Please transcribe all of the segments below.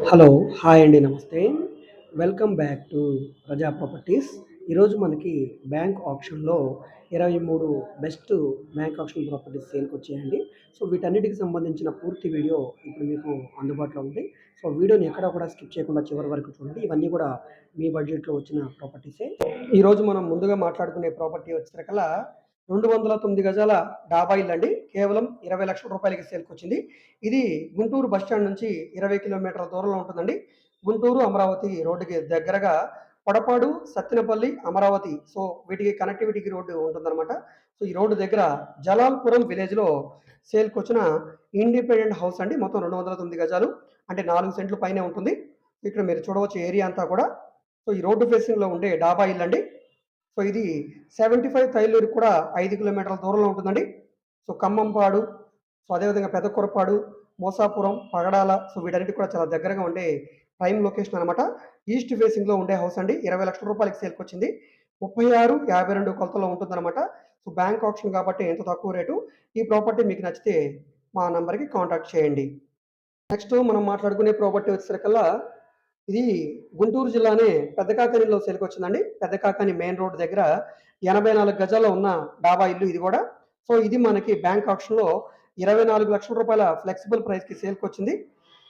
Hello hi అండి నమస్తే. Welcome back to Praja properties. ఈరోజు మనకి బ్యాంక్ ఆప్షన్లో ఇరవై మూడు బెస్ట్ బ్యాంక్ ఆప్షన్ ప్రాపర్టీస్ సేల్కి వచ్చాయండి. సో వీటన్నిటికి సంబంధించిన పూర్తి వీడియో ఇప్పుడు మీకు అందుబాటులో ఉంది. సో వీడియోని ఎక్కడ కూడా స్కిప్ చేయకుండా చివరి వరకు చూడండి. ఇవన్నీ కూడా మీ బడ్జెట్లో వచ్చిన ప్రాపర్టీసే. ఈరోజు మనం ముందుగా మాట్లాడుకునే ప్రాపర్టీ వచ్చేసరికల్లా రెండు వందల తొమ్మిది గజాల డాబా ఇల్లు అండి. కేవలం ఇరవై లక్షల రూపాయలకి సేల్కి వచ్చింది ఇది గుంటూరు బస్ స్టాండ్ నుంచి ఇరవై కిలోమీటర్ల దూరంలో ఉంటుందండి. గుంటూరు అమరావతి రోడ్డుకి దగ్గరగా పొడపాడు సత్తినపల్లి అమరావతి. సో వీటికి కనెక్టివిటీకి రోడ్డు ఉంటుందన్నమాట. సో ఈ రోడ్డు దగ్గర జలాల్పురం విలేజ్లో సేల్కి వచ్చిన ఇండిపెండెంట్ హౌస్ అండి. మొత్తం రెండు వందల తొమ్మిది గజాలు. అంటే నాలుగు సెంట్లు పైనే ఉంటుంది. ఇక్కడ మీరు చూడవచ్చు ఏరియా అంతా కూడా. సో ఈ రోడ్డు ఫేసింగ్లో ఉండే డాబా ఇల్లు అండి. సో ఇది సెవెంటీ ఫైవ్ తైలూరు కూడా ఐదు కిలోమీటర్ల దూరంలో ఉంటుందండి. సో ఖమ్మంపాడు సో అదేవిధంగా పెదకొరపాడు మోసాపురం పగడాల సో వీటన్నిటి కూడా చాలా దగ్గరగా ఉండే ప్రైమ్ లొకేషన్ అనమాట ఈస్ట్ ఫేసింగ్లో ఉండే హౌస్ అండి. ఇరవై లక్షల రూపాయలకి సేల్కి వచ్చింది. ముప్పై ఆరు యాభై రెండు కొలతలో ఉంటుందన్నమాట. సో బ్యాంక్ ఆప్షన్ కాబట్టి ఎంత తక్కువ రేటు? ఈ ప్రాపర్టీ మీకు నచ్చితే మా నంబర్కి కాంటాక్ట్ చేయండి. నెక్స్ట్ మనం మాట్లాడుకునే ప్రాపర్టీ వచ్చేసరికల్లా ఇది గుంటూరు జిల్లానే పెద్దకాకనిలో సేల్కి పెద్దకాకని మెయిన్ రోడ్ దగ్గర ఎనభై నాలుగు గజాల్లో ఉన్న డాబా ఇల్లు ఇది కూడా. సో ఇది మనకి బ్యాంక్ ఆప్షన్లో ఇరవై నాలుగు లక్షల రూపాయల ఫ్లెక్సిబుల్ ప్రైస్కి కి సేల్కొచ్చింది.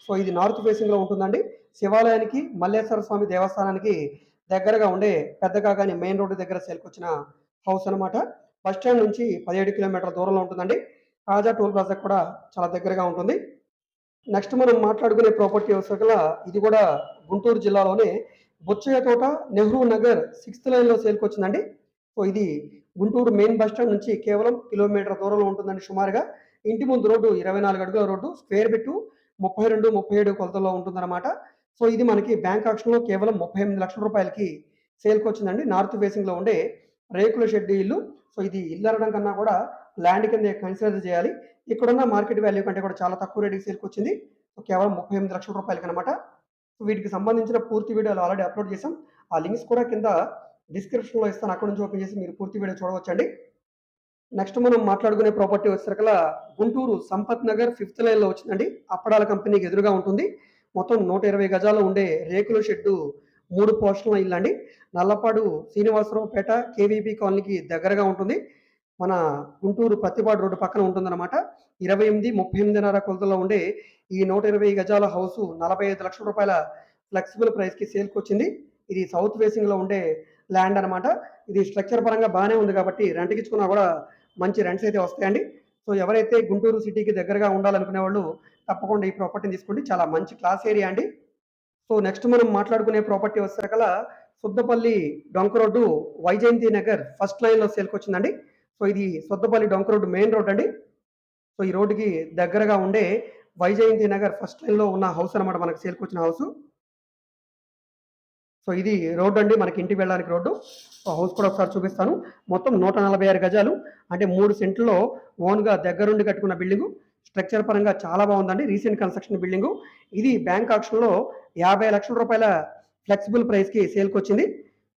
సో ఇది నార్త్ ఫేసింగ్లో ఉంటుందండి. శివాలయానికి మల్లేశ్వర స్వామి దేవస్థానానికి దగ్గరగా ఉండే పెద్దకాకని మెయిన్ రోడ్డు దగ్గర సేల్కొచ్చిన హౌస్ అనమాట బస్ స్టాండ్ నుంచి పదిహేడు కిలోమీటర్ల దూరంలో ఉంటుందండి. తాజా టోల్ ప్లాజా కూడా చాలా దగ్గరగా ఉంటుంది. నెక్స్ట్ మనం మాట్లాడుకునే ప్రాపర్టీ వచ్చేసరికల్లా ఇది కూడా గుంటూరు జిల్లాలోనే బొచ్చయ్య తోట నెహ్రూ నగర్ సిక్స్త్ లైన్లో సేల్కి వచ్చిందండి. సో ఇది గుంటూరు మెయిన్ బస్ స్టాండ్ నుంచి కేవలం కిలోమీటర్ దూరంలో ఉంటుందండి సుమారుగా. ఇంటి ముందు రోడ్డు ఇరవై నాలుగు అడుగుల రోడ్డు స్క్వేర్ బిట్టు ముప్పై రెండు ముప్పై ఏడు కొలతల్లో ఉంటుందన్నమాట. సో ఇది మనకి బ్యాంక్ ఆక్షన్లో కేవలం ముప్పై ఎనిమిది లక్షల రూపాయలకి సేల్కి వచ్చిందండి. నార్త్ ఫేసింగ్లో ఉండే రేకుల షెడ్ ఇల్లు. సో ఇది ఇల్లు అనడం కన్నా కూడా ల్యాండ్ కింద కన్సిడర్ చేయాలి. ఇక్కడున్న మార్కెట్ వాల్యూ కంటే కూడా చాలా తక్కువ రేటుకి సేల్కి వచ్చింది. కేవలం ముప్పై ఎనిమిది లక్షల రూపాయలకి అనమాట వీటికి సంబంధించిన పూర్తి వీడియోలు ఆల్రెడీ అప్లోడ్ చేసాం ఆ లింక్స్ కూడా కింద డిస్క్రిప్షన్లో ఇస్తాను. అక్కడ నుంచి ఓపెన్ చేసి మీరు పూర్తి వీడియో చూడవచ్చండి. నెక్స్ట్ మనం మాట్లాడుకునే ప్రాపర్టీ వచ్చేసరికల గుంటూరు సంపత్ నగర్ ఫిఫ్త్ లైన్లో వచ్చిందండి. అప్పడాల కంపెనీకి ఎదురుగా ఉంటుంది. మొత్తం నూట ఇరవై గజాలు ఉండే రేకుల షెడ్డు మూడు పోస్టుల ఇల్లు అండి నల్లపాడు శ్రీనివాసరావుపేట కేవీపీ కాలనీకి దగ్గరగా ఉంటుంది. మన గుంటూరు ప్రతిపాడు రోడ్డు పక్కన ఉంటుందన్నమాట. ఇరవై ఎనిమిది ముప్పై ఎనిమిదిన్నర కొలతలో ఉండే ఈ నూట ఇరవై గజాల హౌస్ నలభై ఐదు లక్షల రూపాయల ఫ్లెక్సిబుల్ ప్రైస్కి సేల్కి వచ్చింది ఇది సౌత్ ఫేసింగ్లో ఉండే ల్యాండ్ అనమాట ఇది స్ట్రక్చర్ పరంగా బాగానే ఉంది కాబట్టి రెంట్కి ఇచ్చుకున్నా కూడా మంచి రెంట్స్ అయితే వస్తాయండి. సో ఎవరైతే గుంటూరు సిటీకి దగ్గరగా ఉండాలనుకునే వాళ్ళు తప్పకుండా ఈ ప్రాపర్టీని తీసుకోండి. చాలా మంచి క్లాస్ ఏరియా అండి. సో నెక్స్ట్ మనం మాట్లాడుకునే ప్రాపర్టీ వచ్చేసరికల్లా సుద్దపల్లి డొంక రోడ్డు వైజయంతి నగర్ ఫస్ట్ లైన్లో సేల్కి వచ్చిందండి సో ఇది సొద్దపల్లి డొంక రోడ్డు మెయిన్ రోడ్ అండి. సో ఈ రోడ్డుకి దగ్గరగా ఉండే వైజయంతి నగర్ ఫస్ట్ లైన్లో ఉన్న హౌస్ అనమాట మనకు సేల్కొచ్చిన హౌస్. సో ఇది రోడ్డు అండి మనకి ఇంటికి వెళ్ళడానికి రోడ్డు. హౌస్ కూడా ఒకసారి చూపిస్తాను. మొత్తం నూట నలభై ఆరు గజాలు. అంటే మూడు సెంట్లో ఓన్గా దగ్గరుండి కట్టుకున్న బిల్డింగు. స్ట్రక్చర్ పరంగా చాలా బాగుందండి రీసెంట్ కన్స్ట్రక్షన్ బిల్డింగు. ఇది బ్యాంక్ ఆక్షన్లో యాభై లక్షల రూపాయల ఫ్లెక్సిబుల్ ప్రైస్కి సేల్కి వచ్చింది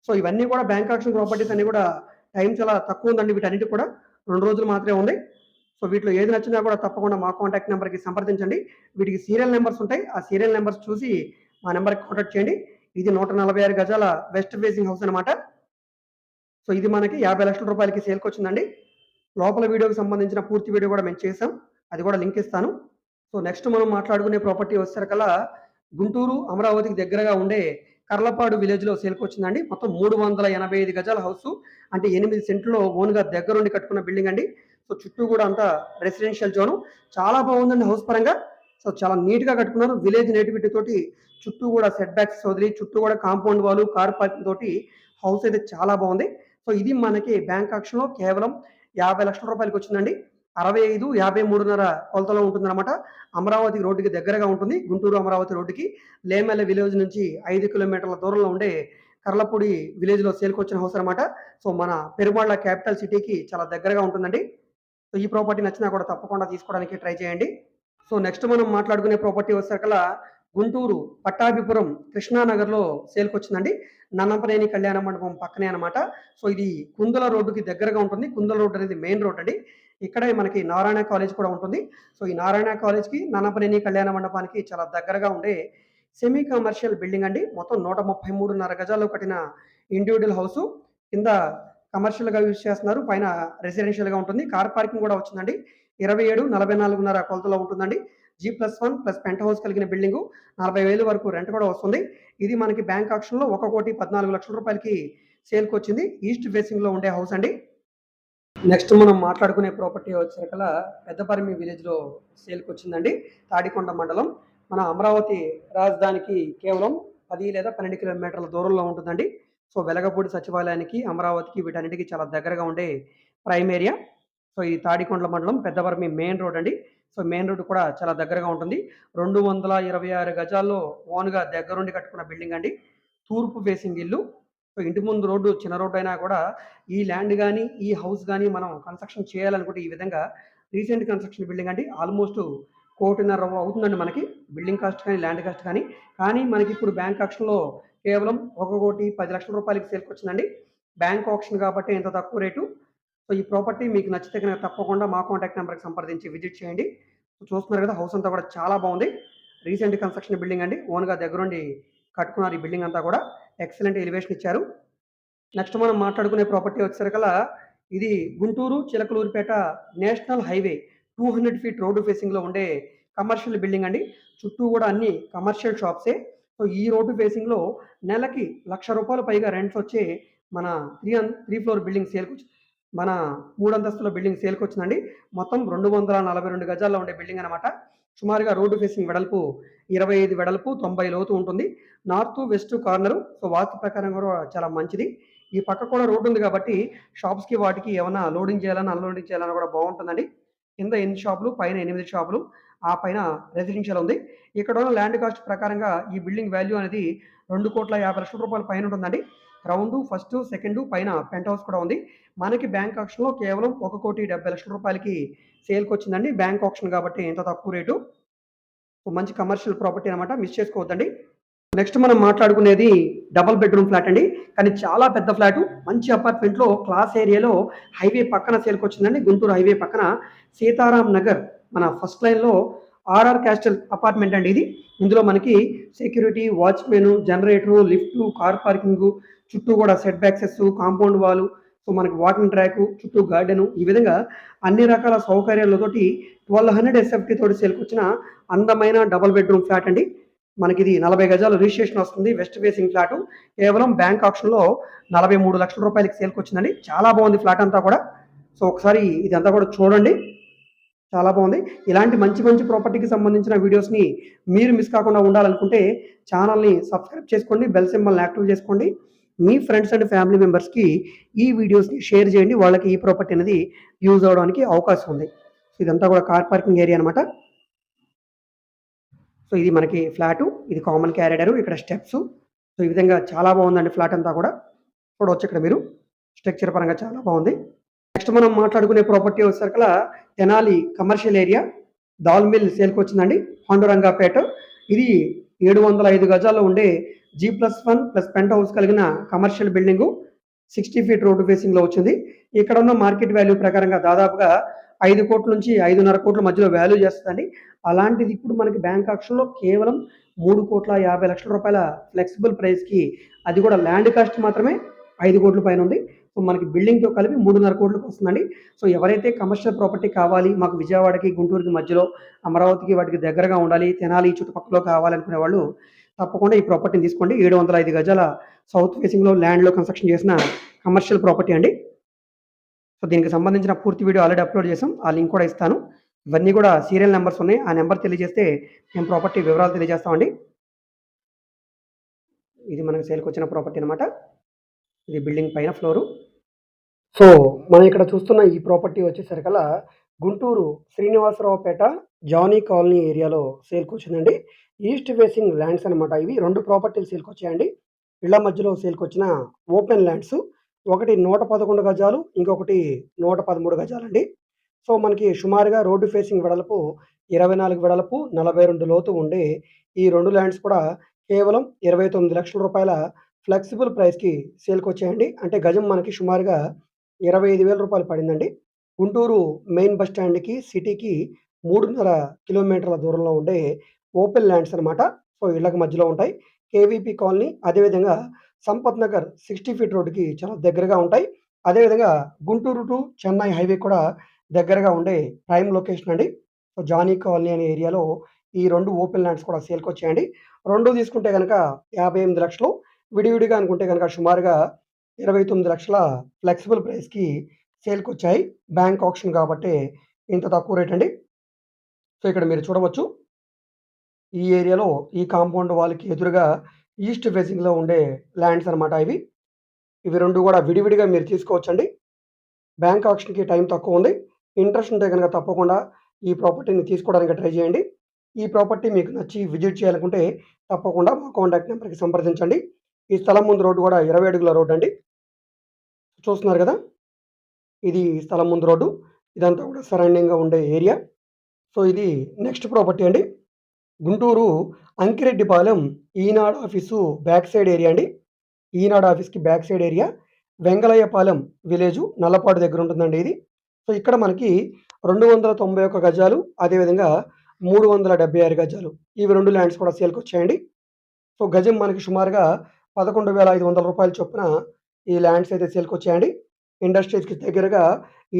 సో ఇవన్నీ కూడా బ్యాంక్ ఆక్షన్ ప్రాపర్టీస్ అన్ని కూడా టైం చాలా తక్కువ ఉందండి. వీటన్నిటి కూడా రెండు రోజులు మాత్రమే ఉంది. సో వీటిలో ఏది నచ్చినా కూడా తప్పకుండా మా కాంటాక్ట్ నెంబర్కి సంప్రదించండి. వీటికి సీరియల్ నెంబర్స్ ఉంటాయి. ఆ సీరియల్ నెంబర్స్ చూసి మా నెంబర్కి కాంటాక్ట్ చేయండి. ఇది నూట నలభై ఆరు గజాల వెస్ట్ ఫేసింగ్ హౌస్ అనమాట సో ఇది మనకి యాభై లక్షల రూపాయలకి సేల్కి వచ్చిందండి. లోపల వీడియోకి సంబంధించిన పూర్తి వీడియో కూడా మేము చేసాం అది కూడా లింక్ ఇస్తాను. సో నెక్స్ట్ మనం మాట్లాడుకునే ప్రాపర్టీ వచ్చేసరికల్లా గుంటూరు అమరావతికి దగ్గరగా ఉండే కర్లపాడు విలేజ్లో సేల్కి వచ్చిందండి మొత్తం మూడు వందల ఎనభై ఐదు గజాల హౌస్. అంటే ఎనిమిది సెంట్లో ఓన్గా దగ్గరుండి కట్టుకున్న బిల్డింగ్ అండి. సో చుట్టూ కూడా అంతా రెసిడెన్షియల్ జోను. చాలా బాగుందండి హౌస్ పరంగా. సో చాలా నీట్గా కట్టుకున్నారు. విలేజ్ నేటివిటీ తోటి చుట్టూ కూడా సెట్ బ్యాక్స్ వదిలి చుట్టూ కూడా కాంపౌండ్ వాళ్ళు కార్ పార్కింగ్ తోటి హౌస్ అయితే చాలా బాగుంది. సో ఇది మనకి బ్యాంక్ ఆక్షన్లో కేవలం యాభై లక్షల రూపాయలకి వచ్చిందండి అరవై ఐదు యాభై మూడున్నర కొలతలో ఉంటుందన్నమాట. అమరావతి రోడ్డుకి దగ్గరగా ఉంటుంది. గుంటూరు అమరావతి రోడ్డుకి. లేమెల్ల విలేజ్ నుంచి ఐదు కిలోమీటర్ల దూరంలో ఉండే కర్లపూడి విలేజ్లో సేల్కొచ్చిన హౌస్ అనమాట సో మన పెరుమాళ్ళ క్యాపిటల్ సిటీకి చాలా దగ్గరగా ఉంటుందండి. సో ఈ ప్రాపర్టీ నచ్చినా కూడా తప్పకుండా తీసుకోవడానికి ట్రై చేయండి. సో నెక్స్ట్ మనం మాట్లాడుకునే ప్రాపర్టీ వచ్చేసరికల్లా గుంటూరు పట్టాభిపురం కృష్ణానగర్లో సేల్కి వచ్చిందండి నన్నపనేని కళ్యాణ మండపం పక్కనే అనమాట సో ఇది కుందల రోడ్డుకి దగ్గరగా ఉంటుంది. కుందల రోడ్ అనేది మెయిన్ రోడ్ అండి. ఇక్కడే మనకి నారాయణ కాలేజ్ కూడా ఉంటుంది. సో ఈ నారాయణ కాలేజ్కి నన్నపనేని కళ్యాణ మండపానికి చాలా దగ్గరగా ఉండే సెమీ కమర్షియల్ బిల్డింగ్ అండి. మొత్తం నూట ముప్పై మూడున్నర గజాల్లో కట్టిన ఇండివిజువల్ హౌస్ కింద కమర్షియల్గా యూజ్ చేస్తున్నారు. పైన రెసిడెన్షియల్గా ఉంటుంది. కార్ పార్కింగ్ కూడా వచ్చిందండి. ఇరవై ఏడు నలభై నాలుగున్నర కొలతలో ఉంటుందండి. G plus one plus penthouse కలిగిన బిల్డింగు నలభై వేలు వరకు రెంట్ కూడా వస్తుంది. ఇది మనకి బ్యాంక్ ఆక్షన్లో ఒక కోటి పద్నాలుగు లక్షల రూపాయలకి సేల్కి వచ్చింది. ఈస్ట్ ఫేసింగ్లో ఉండే హౌస్ అండి. నెక్స్ట్ మనం మాట్లాడుకునే ప్రాపర్టీ వచ్చేసరికల పెద్దపరిమి విలేజ్లో సేల్కి వచ్చిందండి తాడికొండ మండలం. మన అమరావతి రాజధానికి కేవలం పది లేదా పన్నెండు కిలోమీటర్ల దూరంలో ఉంటుందండి. సో వెలగపూడి సచివాలయానికి అమరావతికి వీటన్నిటికీ చాలా దగ్గరగా ఉండే ప్రైమ్ ఏరియా. సో ఇది తాడికొండల మండలం పెద్దపరిమి మెయిన్ రోడ్ అండి సో మెయిన్ రోడ్ కూడా చాలా దగ్గరగా ఉంటుంది. రెండు వందల ఇరవై ఆరు గజాల్లో ఓన్గా దగ్గరుండి కట్టుకున్న బిల్డింగ్ అండి. తూర్పు ఫేసింగ్ ఇల్లు. ఇంటి ముందు రోడ్డు చిన్న రోడ్డు అయినా కూడా ఈ ల్యాండ్ కానీ ఈ హౌస్ కానీ మనం కన్స్ట్రక్షన్ చేయాలనుకుంటే ఈ విధంగా రీసెంట్ కన్స్ట్రక్షన్ బిల్డింగ్ అండి ఆల్మోస్ట్ కోటిన్నర అవుతుందండి మనకి బిల్డింగ్ కాస్ట్ కానీ ల్యాండ్ కాస్ట్ కానీ. కానీ మనకి ఇప్పుడు బ్యాంక్ ఆక్షన్లో కేవలం ఒక కోటి పది లక్షల రూపాయలకి సేల్కి వచ్చిందండి. బ్యాంక్ ఆప్షన్ కాబట్టి ఎంత తక్కువ రేటు. సో ఈ ప్రాపర్టీ మీకు నచ్చితే కనుక తప్పకుండా మా కాంటాక్ట్ నెంబర్కి సంప్రదించి విజిట్ చేయండి. చూస్తున్నారు కదా హౌస్ అంతా కూడా చాలా బాగుంది. రీసెంట్ కన్స్ట్రక్షన్ బిల్డింగ్ అండి. ఓన్గా దగ్గరుండి కట్టుకున్నారు ఈ బిల్డింగ్ అంతా కూడా. ఎక్సలెంట్ ఎలివేషన్ ఇచ్చారు. నెక్స్ట్ మనం మాట్లాడుకునే ప్రాపర్టీ వచ్చేసరికల ఇది Guntur Chilakaluripet national highway two hundred feet road ఫేసింగ్లో ఉండే కమర్షియల్ బిల్డింగ్ అండి. చుట్టూ కూడా అన్ని కమర్షియల్ షాప్సే. సో ఈ రోడ్డు ఫేసింగ్లో నెలకి లక్ష రూపాయల పైగా రెంట్స్ వచ్చే మన త్రీ త్రీ ఫ్లోర్ బిల్డింగ్ సేల్కి మన మూడంతస్తుల బిల్డింగ్ సేల్కి వచ్చిందండి. మొత్తం రెండు వందల నలభై రెండు గజాల్లో ఉండే బిల్డింగ్ అనమాట సుమారుగా రోడ్డు ఫేసింగ్ వెడల్పు ఇరవై ఐదు వెడల్పు తొంభై లోతు ఉంటుంది. North west corner. So vastu ప్రకారం కూడా చాలా మంచిది. ఈ పక్క కూడా రోడ్డు ఉంది కాబట్టి షాప్స్కి వాటికి ఏమైనా లోడింగ్ చేయాలన్నా అన్లోడింగ్ చేయాలన్నా కూడా బాగుంటుందండి. కింద ఎనిమిది షాపులు పైన ఎనిమిది షాపులు ఆ పైన రెసిడెన్షియల్ ఉంది. ఇక్కడ ఉన్న ల్యాండ్ కాస్ట్ ప్రకారంగా ఈ బిల్డింగ్ వాల్యూ అనేది రెండు కోట్ల యాభై లక్షల రూపాయల పైన ఉంటుందండి. గ్రౌండ్ ఫస్ట్ సెకండ్ పైన పెంట్ హౌస్ కూడా ఉంది. మనకి బ్యాంక్ ఆప్షన్లో కేవలం ఒక కోటి డెబ్బై లక్షల రూపాయలకి సేల్కి వచ్చిందండి. బ్యాంక్ ఆప్షన్ కాబట్టి ఎంత తక్కువ రేటు. సో మంచి కమర్షియల్ ప్రాపర్టీ అనమాట మిస్ చేసుకోవద్దండి. నెక్స్ట్ మనం మాట్లాడుకునేది డబల్ బెడ్రూమ్ ఫ్లాట్ అండి. కానీ చాలా పెద్ద ఫ్లాట్. మంచి అపార్ట్మెంట్లో క్లాస్ ఏరియాలో హైవే పక్కన సేల్కి వచ్చిందండి. గుంటూరు హైవే పక్కన. సీతారాం నగర్ మన ఫస్ట్ లైన్లో ఆర్ఆర్ క్యాస్టల్ అపార్ట్మెంట్ అండి ఇది. ఇందులో మనకి security watchman generator lift car parking చుట్టూ కూడా సెట్ బ్యాక్సెస్ కాంపౌండ్ వాలు సో మనకి వాకింగ్ ట్రాక్ చుట్టూ గార్డెన్. ఈ విధంగా అన్ని రకాల సౌకర్యాలతోటి ట్వెల్వ్ హండ్రెడ్ ఎస్ఎఫ్టీ తోటి సేల్కొచ్చిన అందమైన డబల్ బెడ్రూమ్ ఫ్లాట్ అండి. మనకి ఇది నలభై గజాలు రిజిస్ట్రేషన్ వస్తుంది వెస్ట్ ఫేసింగ్ ఫ్లాట్ కేవలం బ్యాంక్ ఆప్షన్లో నలభై మూడు లక్షల రూపాయలకి సేల్కి వచ్చిందండి చాలా బాగుంది ఫ్లాట్ అంతా కూడా. సో ఒకసారి ఇదంతా కూడా చూడండి. చాలా బాగుంది. ఇలాంటి మంచి మంచి ప్రాపర్టీకి సంబంధించిన వీడియోస్ని మీరు మిస్ కాకుండా ఉండాలనుకుంటే ఛానల్ని సబ్స్క్రైబ్ చేసుకోండి బెల్ సింబల్ని యాక్టివ్ చేసుకోండి. మీ ఫ్రెండ్స్ అండ్ ఫ్యామిలీ మెంబర్స్కి ఈ వీడియోస్ని షేర్ చేయండి. వాళ్ళకి ఈ ప్రాపర్టీ అనేది యూజ్ అవడానికి అవకాశం ఉంది. ఇదంతా కూడా కార్ పార్కింగ్ ఏరియా అనమాట సో ఇది మనకి ఫ్లాటు ఇది కామన్ క్యారిడరు ఇక్కడ స్టెప్స్ సో ఈ విధంగా చాలా బాగుందండి ఫ్లాట్ అంతా కూడా. చూడవచ్చు ఇక్కడ మీరు. స్ట్రక్చర్ పరంగా చాలా బాగుంది. నెక్స్ట్ మనం మాట్లాడుకునే ప్రాపర్టీ వచ్చేసరికల Tenali commercial area dal mill సేల్కి వచ్చిందండి పాండురంగాపేట ఇది ఏడు వందల ఐదు గజాల్లో ఉండే G plus one plus penthouse కలిగిన commercial building sixty feet road ఫేసింగ్లో వచ్చింది. ఇక్కడ ఉన్న మార్కెట్ వాల్యూ ప్రకారంగా దాదాపుగా ఐదు కోట్ల నుంచి ఐదున్నర కోట్ల మధ్యలో వాల్యూ చేస్తుందండి. అలాంటిది ఇప్పుడు మనకి బ్యాంక్ ఆక్షన్లో కేవలం మూడు కోట్ల యాభై లక్షల రూపాయల ఫ్లెక్సిబుల్ ప్రైస్కి అది కూడా ల్యాండ్ కాస్ట్ మాత్రమే ఐదు కోట్ల పైన ఉంది. సో మనకి బిల్డింగ్తో కలిపి మూడున్నర కోట్లకు వస్తుందండి. సో ఎవరైతే కమర్షియల్ ప్రాపర్టీ కావాలి మాకు విజయవాడకి గుంటూరుకి మధ్యలో అమరావతికి వాటికి దగ్గరగా ఉండాలి తెనాలి చుట్టుపక్కల కావాలనుకునే వాళ్ళు తప్పకుండా ఈ ప్రాపర్టీని తీసుకోండి. ఏడు వందల ఐదు గజాల సౌత్ ఫేసింగ్లో ల్యాండ్లో కన్స్ట్రక్షన్ చేసిన కమర్షియల్ ప్రాపర్టీ అండి. సో దీనికి సంబంధించిన పూర్తి వీడియో ఆల్రెడీ అప్లోడ్ చేసాం ఆ లింక్ కూడా ఇస్తాను. ఇవన్నీ కూడా సీరియల్ నెంబర్స్ ఉన్నాయి. ఆ నెంబర్ తెలియజేస్తే మేము ప్రాపర్టీ వివరాలు తెలియజేస్తామండి. ఇది మనకు సేల్కి వచ్చిన ప్రాపర్టీ అనమాట ఇది బిల్డింగ్ పైన ఫ్లోరు సో మనం ఇక్కడ చూస్తున్న ఈ ప్రాపర్టీ వచ్చేసరికల్లా గుంటూరు శ్రీనివాసరావుపేట జానీ కాలనీ ఏరియాలో సేల్కి వచ్చిందండి. ఈస్ట్ ఫేసింగ్ ల్యాండ్స్ అనమాట ఇవి. రెండు ప్రాపర్టీలు సేల్కి వచ్చాయండి. ఇళ్ళ మధ్యలో సేల్కి వచ్చిన ఓపెన్ ల్యాండ్స్. ఒకటి నూట పదకొండు గజాలు ఇంకొకటి నూట పదమూడు గజాలండి. సో మనకి సుమారుగా రోడ్డు ఫేసింగ్ వెడల్పు ఇరవై నాలుగు వెడల్పు నలభై రెండు లోతు ఉండే ఈ రెండు ల్యాండ్స్ కూడా కేవలం ఇరవై తొమ్మిది లక్షల రూపాయల ఫ్లెక్సిబుల్ ప్రైస్కి సేల్కి వచ్చాయండి. అంటే గజం మనకి సుమారుగా ఇరవై ఐదు వేల రూపాయలు పడిందండి. గుంటూరు మెయిన్ బస్ స్టాండ్కి సిటీకి మూడున్నర కిలోమీటర్ల దూరంలో ఉండే ఓపెన్ ల్యాండ్స్ అనమాట సో ఇళ్ళకి మధ్యలో ఉంటాయి. కేవీపీ కాలనీ అదేవిధంగా సంపత్ నగర్ సిక్స్టీ ఫీట్ రోడ్డుకి చాలా దగ్గరగా ఉంటాయి. అదేవిధంగా గుంటూరు టు చెన్నై హైవే కూడా దగ్గరగా ఉండే ప్రైమ్ లొకేషన్ అండి. సో జానీ కాలనీ అనే ఏరియాలో ఈ రెండు ఓపెన్ ల్యాండ్స్ కూడా సేల్కి వచ్చాయండి. రెండు తీసుకుంటే కనుక యాభై ఎనిమిది లక్షలు. విడివిడిగా అనుకుంటే కనుక సుమారుగా ఇరవై తొమ్మిది లక్షల ఫ్లెక్సిబుల్ ప్రైస్కి సేల్కి వచ్చాయి బ్యాంక్ ఆప్షన్ కాబట్టి ఇంత తక్కువ రేట్ అండి. సో ఇక్కడ మీరు చూడవచ్చు. ఈ ఏరియాలో ఈ కాంపౌండ్ వాళ్ళకి ఎదురుగా ఈస్ట్ ఫేసింగ్లో ఉండే ల్యాండ్స్ అనమాట ఇవి. ఇవి రెండు కూడా విడివిడిగా మీరు తీసుకోవచ్చండి. బ్యాంక్ ఆప్షన్కి టైం తక్కువ ఉంది. ఇంట్రెస్ట్ ఉంటే కనుక తప్పకుండా ఈ ప్రాపర్టీని తీసుకోవడానికి ట్రై చేయండి. ఈ ప్రాపర్టీ మీకు నచ్చి విజిట్ చేయాలనుకుంటే తప్పకుండా మా కాంటాక్ట్ నెంబర్కి సంప్రదించండి. ఈ స్థలం ముందు రోడ్డు కూడా ఇరవై అడుగుల రోడ్డు అండి. చూస్తున్నారు కదా? ఇది స్థలం ముందు రోడ్డు. ఇదంతా కూడా సరౌండింగ్గా ఉండే ఏరియా సో ఇది నెక్స్ట్ ప్రాపర్టీ అండి. Guntur Ankireddipalem Eenadu office back side area అండి. ఈనాడు ఆఫీస్కి back side area Vengalayapalem village Nallapadu దగ్గర ఉంటుందండి ఇది. సో ఇక్కడ మనకి రెండు వందల తొంభై ఒక్క గజాలు అదేవిధంగా మూడు వందల డెబ్బై ఆరు గజాలు. ఇవి రెండు ల్యాండ్స్ కూడా సేల్కి వచ్చాయండి. సో గజం మనకి సుమారుగా పదకొండు వేల ఐదు వందల రూపాయల చొప్పున ఈ ల్యాండ్స్ అయితే సేల్కి వచ్చాయండి ఇండస్ట్రీస్కి దగ్గరగా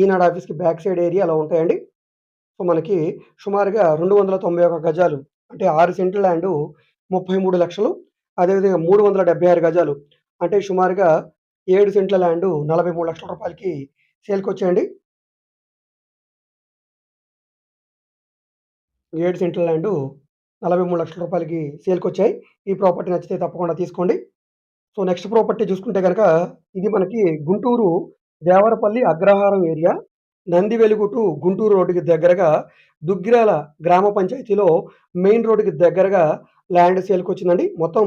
ఈనాడు ఆఫీస్కి బ్యాక్ సైడ్ ఏరియా అలా ఉంటాయండి. సో మనకి సుమారుగా రెండు వందల తొంభై ఒక గజాలు అంటే ఆరు సెంట్ల ల్యాండ్ ముప్పై మూడు లక్షలు అదేవిధంగా మూడు వందల డెబ్బై ఆరు గజాలు అంటే సుమారుగా ఏడు సెంట్ల ల్యాండ్ నలభై మూడు లక్షల రూపాయలకి సేల్కొచ్చాయండి. ఏడు సెంట్ల ల్యాండ్ నలభై మూడు లక్షల రూపాయలకి సేల్కి వచ్చాయి ఈ ప్రాపర్టీ నచ్చితే తప్పకుండా తీసుకోండి. సో నెక్స్ట్ ప్రాపర్టీ చూసుకుంటే కనుక ఇది మనకి Guntur Devarapalli Agraharam area. Nandivelugu to Guntur రోడ్డుకి దగ్గరగా దుగ్గిరాల గ్రామ పంచాయతీలో మెయిన్ రోడ్డుకి దగ్గరగా ల్యాండ్ సేల్కి వచ్చిందండి. మొత్తం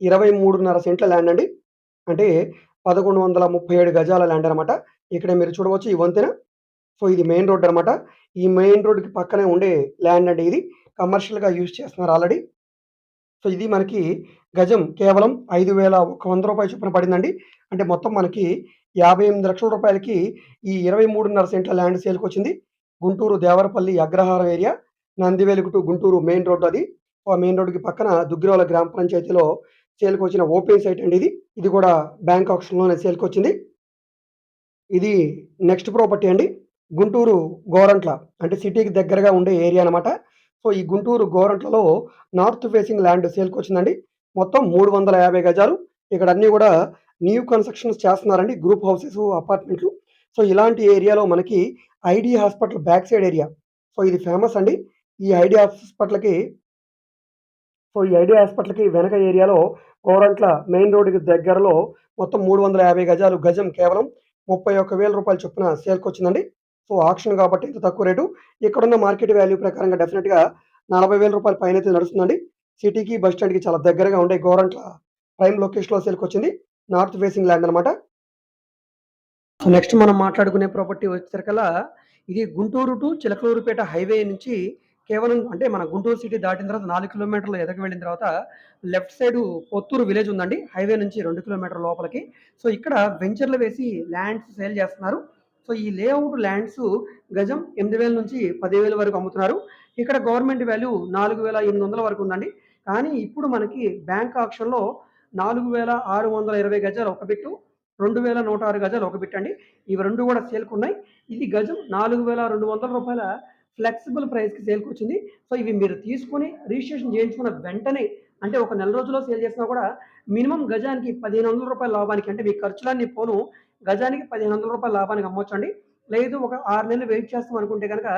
ఇరవై మూడున్నర సెంట్ల ల్యాండ్ అండి. అంటే పదకొండు వందల ముప్పై ఏడు గజాల ల్యాండ్ అనమాట. ఇక్కడ మీరు చూడవచ్చు ఈ వంతెన. సో ఇది మెయిన్ రోడ్ అనమాట. ఈ మెయిన్ రోడ్డుకి పక్కనే ఉండే ల్యాండ్ అండి ఇది. కమర్షియల్గా యూజ్ చేస్తున్నారు ఆల్రెడీ. సో ఇది మనకి గజం కేవలం ఐదు వేల ఒక వంద రూపాయలు చొప్పున పడిందండి. అంటే మొత్తం మనకి యాభై ఎనిమిది లక్షల రూపాయలకి ఈ ఇరవై మూడున్నర సెంట్ల ల్యాండ్ సేల్కి వచ్చింది. Guntur Devarapalli Agraharam area Nandivelugu to Guntur main road అది. ఆ మెయిన్ రోడ్డుకి పక్కన దుగ్గిరాల గ్రామ పంచాయతీలో సేల్కి వచ్చిన ఓపెన్ సైట్ అండి ఇది. ఇది కూడా బ్యాంక్ ఆప్షన్లోనే సేల్కి వచ్చింది. ఇది నెక్స్ట్ ప్రాపర్టీ అండి. గుంటూరు గోరంట్ల అంటే సిటీకి దగ్గరగా ఉండే ఏరియా అనమాట సో ఈ గుంటూరు గోరంట్లలో నార్త్ ఫేసింగ్ ల్యాండ్ సేల్కి వచ్చిందండి. మొత్తం మూడు వందల యాభై గజాలు. ఇక్కడ అన్నీ కూడా న్యూ కన్స్ట్రక్షన్స్ చేస్తున్నారండి. గ్రూప్ హౌసెస్ అపార్ట్మెంట్లు. సో ఇలాంటి ఏరియాలో మనకి ID hospital back side area. So ఇది ఫేమస్ అండి. ఈ ఐడి హాస్పిటల్కి సో ఈ ఐడి హాస్పిటల్కి వెనక ఏరియాలో కోరంట్ల మెయిన్ రోడ్డుకి దగ్గరలో మొత్తం మూడు వందల యాభై గజాలు గజం కేవలం ముప్పై ఒక్క వేల రూపాయలు చొప్పున సేల్కి వచ్చిందండి. సో ఆక్షన్ కాబట్టి ఇంత తక్కువ రేటు. ఇక్కడున్న మార్కెట్ వాల్యూ ప్రకారంగా డెఫినెట్గా నలభై వేల రూపాయల పైన అయితే నడుస్తుందండి. సిటీకి బస్ స్టాండ్కి చాలా దగ్గరగా ఉండే గోరంట్ల ప్రైమ్ లొకేషన్లో సేల్కి వచ్చింది. నార్త్ ఫేసింగ్ ల్యాండ్ అనమాట సో నెక్స్ట్ మనం మాట్లాడుకునే ప్రాపర్టీ వచ్చేసరికల్లా ఇది గుంటూరు టు చిలకలూరుపేట హైవే నుంచి కేవలం అంటే మన గుంటూరు సిటీ దాటిన తర్వాత నాలుగు కిలోమీటర్లు ఎదగ వెళ్ళిన తర్వాత లెఫ్ట్ సైడ్ పొత్తూరు విలేజ్ ఉందండి. హైవే నుంచి రెండు కిలోమీటర్ లోపలికి. సో ఇక్కడ వెంచర్లు వేసి ల్యాండ్స్ సేల్ చేస్తున్నారు. సో ఈ లేఅవుట్ ల్యాండ్స్ గజం ఎనిమిది వేల నుంచి పదివేల వరకు అమ్ముతున్నారు. ఇక్కడ గవర్నమెంట్ వాల్యూ నాలుగు వేల ఎనిమిది వందల వరకు ఉందండి. కానీ ఇప్పుడు మనకి బ్యాంక్ ఆక్షన్లో నాలుగు వేల ఆరు వందల ఇరవై గజాలు ఒక బిట్టు రెండు వేల నూట ఆరు గజాలు ఒక బిట్ అండి. ఇవి రెండు కూడా సేల్కి ఉన్నాయి. ఇది గజం నాలుగు వేల రెండు వందల రూపాయల ఫ్లెక్సిబుల్ ప్రైస్కి సేల్కి వచ్చింది. సో ఇవి మీరు తీసుకొని రిజిస్ట్రేషన్ చేయించుకున్న వెంటనే అంటే ఒక నెల రోజుల్లో సేల్ చేసినా కూడా మినిమం గజానికి పదిహేను వందల రూపాయల లాభానికి అంటే మీ ఖర్చులన్నీ పోను గజానికి పదిహేను వందల రూపాయల లాభానికి అమ్మొచ్చండి. లేదు ఒక ఆరు నెలలు వెయిట్ చేస్తాం అనుకుంటే కనుక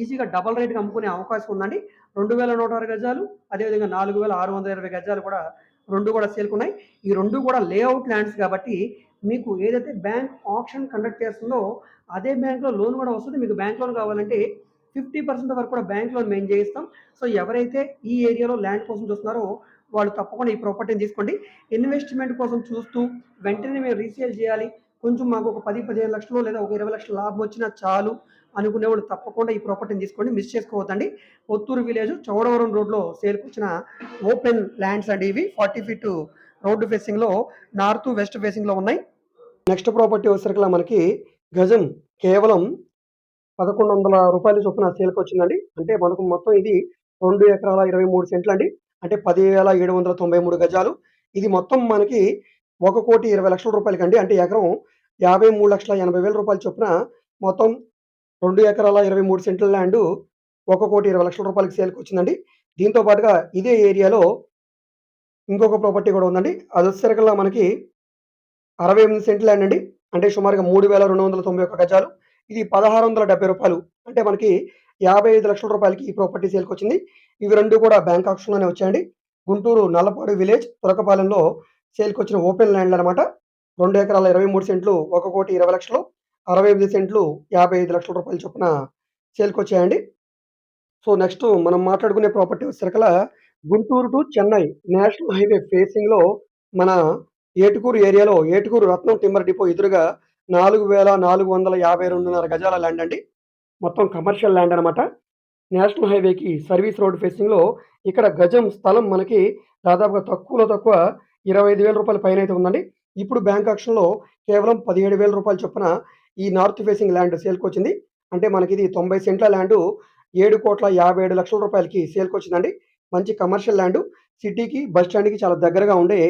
ఈజీగా డబల్ రేట్కి అమ్ముకునే అవకాశం ఉందండి. రెండు వేల నూట ఆరు గజాలు అదేవిధంగా నాలుగు వేల ఆరు వందల ఇరవై గజాలు కూడా రెండు కూడా సేల్కున్నాయి ఈ రెండు కూడా లేఅవుట్ ల్యాండ్స్ కాబట్టి మీకు ఏదైతే బ్యాంక్ ఆప్షన్ కండక్ట్ చేస్తుందో అదే బ్యాంక్లో లోన్ కూడా వస్తుంది. మీకు బ్యాంక్ లోన్ కావాలంటే ఫిఫ్టీ పర్సెంట్ వరకు కూడా బ్యాంక్ లోన్ మేము చేయిస్తాం. సో ఎవరైతే ఈ ఏరియాలో ల్యాండ్ కోసం చూస్తున్నారో వాళ్ళు తప్పకుండా ఈ ప్రాపర్టీని తీసుకోండి. ఇన్వెస్ట్మెంట్ కోసం చూస్తూ వెంటనే మేము రీసేల్ చేయాలి. కొంచెం మాకు ఒక పది పదిహేను లక్షలు లేదా ఒక ఇరవై లక్షల లాభం వచ్చినా చాలు అనుకునే వాళ్ళు తప్పకుండా ఈ ప్రాపర్టీని తీసుకోండి మిస్ చేసుకోవద్దండి. పొత్తూరు విలేజ్ చౌడవరం రోడ్లో సేల్కి వచ్చిన ఓపెన్ ల్యాండ్స్ అండి ఇవి. ఫార్టీ ఫీట్ రోడ్డు ఫేసింగ్లో నార్త్ వెస్ట్ ఫేసింగ్లో ఉన్నాయి. నెక్స్ట్ ప్రాపర్టీ వచ్చేసరికి మనకి గజం కేవలం పదకొండు వందల రూపాయల చొప్పున సేల్కి వచ్చిందండి. అంటే మనకు మొత్తం ఇది రెండు ఎకరాల ఇరవై మూడు సెంట్లు అండి అంటే పది వేల ఏడు వందల తొంభై మూడు గజాలు. ఇది మొత్తం మనకి ఒక కోటి ఇరవై లక్షల రూపాయలకండి అంటే ఎకరం యాభై మూడు లక్షల ఎనభై వేల రూపాయల చొప్పున మొత్తం రెండు ఎకరాల ఇరవై మూడు సెంట్ల ల్యాండ్ ఒక కోటి ఇరవై లక్షల రూపాయలకి సేల్కి వచ్చిందండి. దీంతో పాటుగా ఇదే ఏరియాలో ఇంకొక ప్రాపర్టీ కూడా ఉందండి. అది వచ్చేసరికల్లా మనకి అరవై ఎనిమిది సెంట్ల ల్యాండ్ అండి. అంటే సుమారుగా మూడు వేల రెండు వందల తొంభై ఒక్క గజాలు. ఇది పదహారు వందల డెబ్బై రూపాయలు. అంటే మనకి యాభై ఐదు లక్షల రూపాయలకి ఈ ప్రాపర్టీ సేల్కి వచ్చింది. ఇవి రెండు కూడా బ్యాంక్ ఆప్షన్లోనే వచ్చాయండి. గుంటూరు నల్లపాడు విలేజ్ తురకపాలెంలో సేల్కి వచ్చిన ఓపెన్ ల్యాండ్ అనమాట రెండు ఎకరాల ఇరవై మూడు సెంట్లు ఒక కోటి ఇరవై లక్షలు అరవై ఎనిమిది సెంట్లు యాభై ఐదు లక్షల రూపాయల చొప్పున సేల్కి వచ్చాయండి సో నెక్స్ట్ మనం మాట్లాడుకునే property వచ్చేసరికల Guntur to Chennai national highway ఫేసింగ్లో మన ఏటుకూరు ఏరియాలో ఏటుకూరు రత్నం టింబర్ డిపో ఎదురుగా నాలుగు వేల నాలుగు వందల యాభై రెండున్నర గజాల ల్యాండ్ అండి. మొత్తం కమర్షియల్ ల్యాండ్ అనమాట నేషనల్ హైవేకి సర్వీస్ రోడ్ ఫేసింగ్లో ఇక్కడ గజం స్థలం మనకి దాదాపుగా తక్కువలో తక్కువ ఇరవై ఐదు వేల రూపాయల పైన అయితే ఉందండి. ఇప్పుడు బ్యాంక్ ఆక్షన్లో కేవలం పదిహేడు వేల రూపాయల చొప్పున ఈ నార్త్ ఫేసింగ్ ల్యాండ్ సేల్కి వచ్చింది అంటే మనకి ఇది తొంభై సెంట్ల ల్యాండ్ ఏడు కోట్ల యాభై ఏడు లక్షల రూపాయలకి సేల్కి వచ్చిందండి మంచి కమర్షియల్ ల్యాండ్. సిటీకి బస్ స్టాండ్కి చాలా దగ్గరగా ఉండే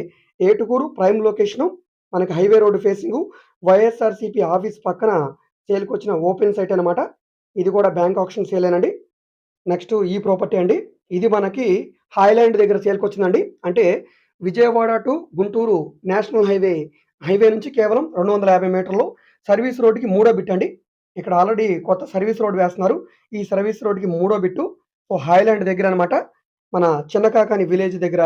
ఏటుకూరు ప్రైమ్ లొకేషను మనకి highway road facing YSRCP office పక్కన సేల్కి వచ్చిన ఓపెన్ సైట్ అనమాట ఇది కూడా బ్యాంక్ ఆప్షన్ సేలేనండి. నెక్స్ట్ ఈ ప్రాపర్టీ అండి. ఇది మనకి హైలాండ్ దగ్గర సేల్కి వచ్చిందండి అంటే Vijayawada to Guntur national highway highway నుంచి కేవలం రెండు వందల యాభై మీటర్లు. సర్వీస్ రోడ్డుకి మూడో బిట్ అండి. ఇక్కడ ఆల్రెడీ కొత్త సర్వీస్ రోడ్ వేస్తున్నారు. ఈ సర్వీస్ రోడ్డుకి మూడో బిట్టు ఓ హైలాండ్ దగ్గర అనమాట మన చిన్నకాకాని విలేజ్ దగ్గర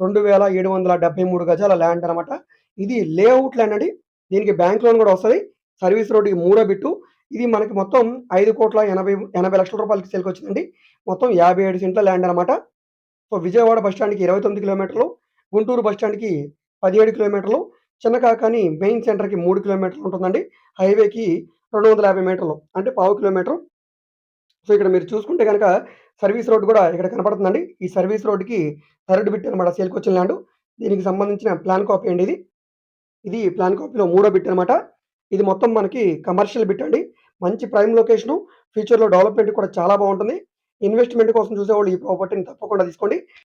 రెండు వేల ఏడు వందల డెబ్బై మూడు గజాల ల్యాండ్ అనమాట ఇది లేఅవుట్ ల్యాండ్ అండి. దీనికి బ్యాంక్ లోన్ కూడా వస్తుంది. సర్వీస్ రోడ్డుకి మూడో బిట్టు. ఇది మనకి మొత్తం ఐదు కోట్ల ఎనభై ఎనభై లక్షల రూపాయలకి సేల్కి వచ్చిందండి. మొత్తం యాభై ఏడు సెంట్ల ల్యాండ్ అనమాట సో విజయవాడ బస్ స్టాండ్కి ఇరవై తొమ్మిది కిలోమీటర్లు. గుంటూరు బస్ పదిహేడు కిలోమీటర్లు చిన్నకాకాని మెయిన్ సెంటర్కి మూడు కిలోమీటర్లు ఉంటుందండి. హైవేకి రెండు వందల యాభై మీటర్లు అంటే పావు కిలోమీటర్. సో ఇక్కడ మీరు చూసుకుంటే కనుక సర్వీస్ రోడ్ కూడా ఇక్కడ కనపడుతుందండి. ఈ సర్వీస్ రోడ్డుకి థర్డ్ బిట్ అనమాట సేల్కొచ్చిన ల్యాండ్. దీనికి సంబంధించిన ప్లాన్ కాపీ అండి ఇది. ఇది ప్లాన్ కాపీలో మూడో బిట్ అనమాట ఇది మొత్తం మనకి కమర్షియల్ బిట్ అండి. మంచి ప్రైమ్ లొకేషను ఫ్యూచర్లో డెవలప్మెంట్ కూడా చాలా బాగుంటుంది. ఇన్వెస్ట్మెంట్ కోసం చూసేవాళ్ళు ఈ ప్రాపర్టీని తప్పకుండా తీసుకోండి.